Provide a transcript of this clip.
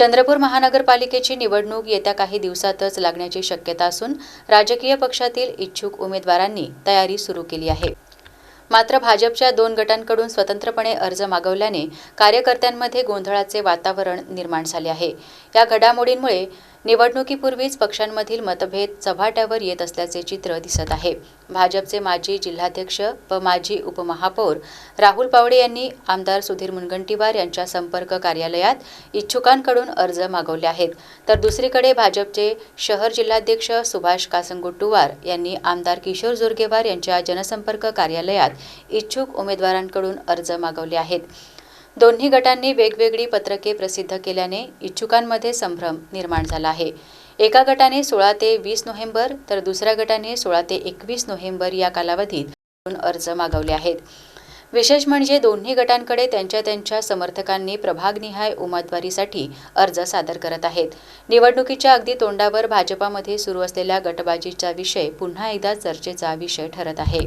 चंद्रपूर महानगरपालिकेची निवडणूक येत्या काही दिवसातच लागण्याची शक्यता असून राजकीय पक्षातील इच्छुक उमेदवारांनी तयारी सुरू केली आहे. मात्र भाजपच्या दोन गटांकडून स्वतंत्रपणे अर्ज मागवल्याने कार्यकर्त्यांमध्ये गोंधळाचे वातावरण निर्माण झाले आहे. या घडामोडींमुळे निवडणुकीपूर्वीच पक्षांमधील मतभेद चव्हाट्यावर येत असल्याचे चित्र दिसत आहे. भाजपचे माजी जिल्हाध्यक्ष व माजी उपमहापौर राहुल पावडे यांनी आमदार सुधीर मुनगंटीवार यांच्या संपर्क कार्यालयात इच्छुकांकडून अर्ज मागवले आहेत. तर दुसरीकडे भाजपचे शहर जिल्हाध्यक्ष सुभाष कासंगुट्टुवार यांनी आमदार किशोर जोरगेवार यांच्या जनसंपर्क कार्यालयात इच्छुक उमेदवारांकडून अर्ज मागवले आहेत. दोन्ही गटांनी वेगवेगळी पत्रके प्रसिद्ध केल्याने इच्छुकांमध्ये संभ्रम निर्माण झाला आहे. एका गटाने सोळा ते वीस नोव्हेंबर तर दुसऱ्या गटाने सोळा ते एकवीस नोव्हेंबर या कालावधीत अर्ज मागवले आहेत. विशेष म्हणजे दोन्ही गटांकडे त्यांच्या त्यांच्या समर्थकांनी प्रभागनिहाय उमेदवारीसाठी अर्ज सादर करत आहेत. निवडणुकीच्या अगदी तोंडावर भाजपामध्ये सुरू असलेल्या गटबाजीचा विषय पुन्हा एकदा चर्चेचा विषय ठरत आहे.